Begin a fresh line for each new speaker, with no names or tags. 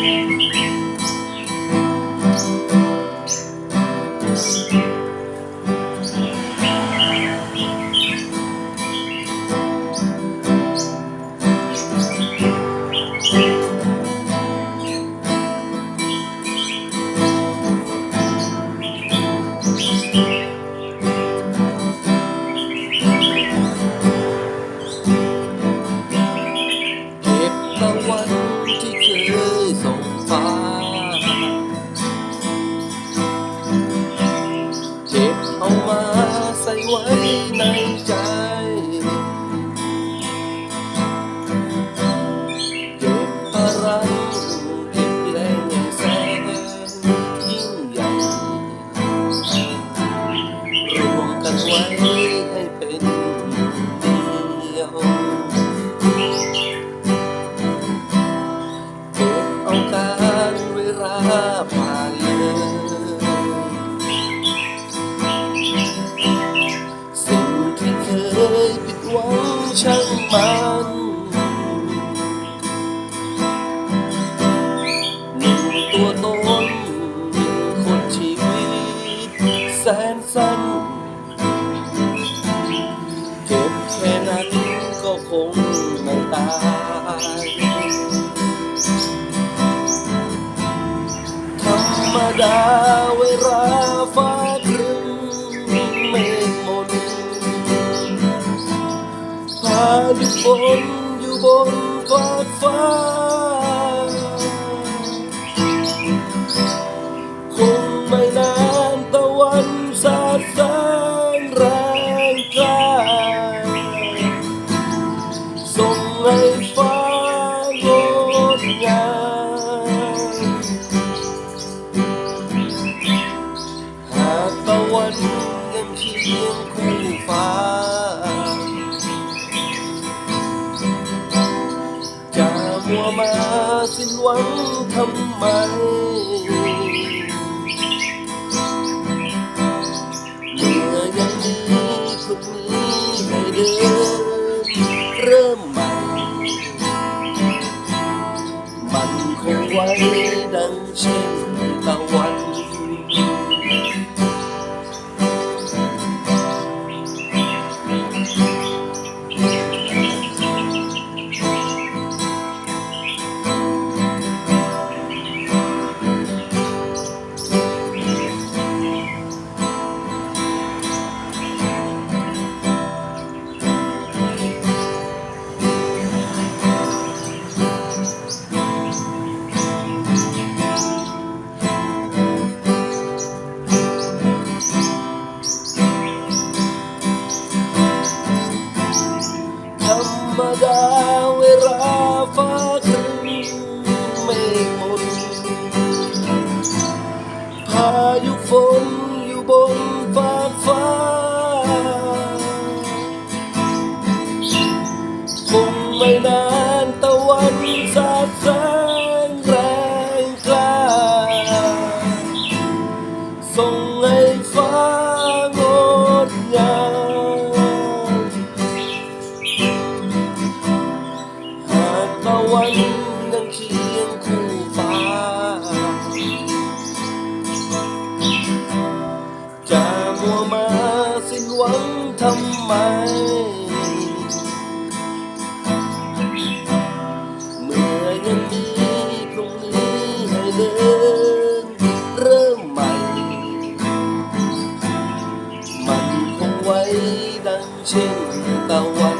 Thank you. ใส่ไว้ มันหนึ่งตัวตนคนชีวิตแสนสั้นเก็บแค่นั้นก็คงไม่ตายธรรมดาเว นฟ วังทำไม เมื่อยังมีพรุ่งนี้ให้เดินเริ่มใหม่ มันคงไว้ดังเช่น พายุฝนอยู่บนฟากฟ้า คงไม่นานตะวันสาดแสงแรงกล้า ส่งให้ฟ้างดงามหากตะวันยังเคียงคู่ หวังทำไม เมื่อยังมีพรุ่งนี้ให้เดินเริ่มใหม่ มันคงไว้ดังเช่นตะวันมันคงไว้ดังเช่น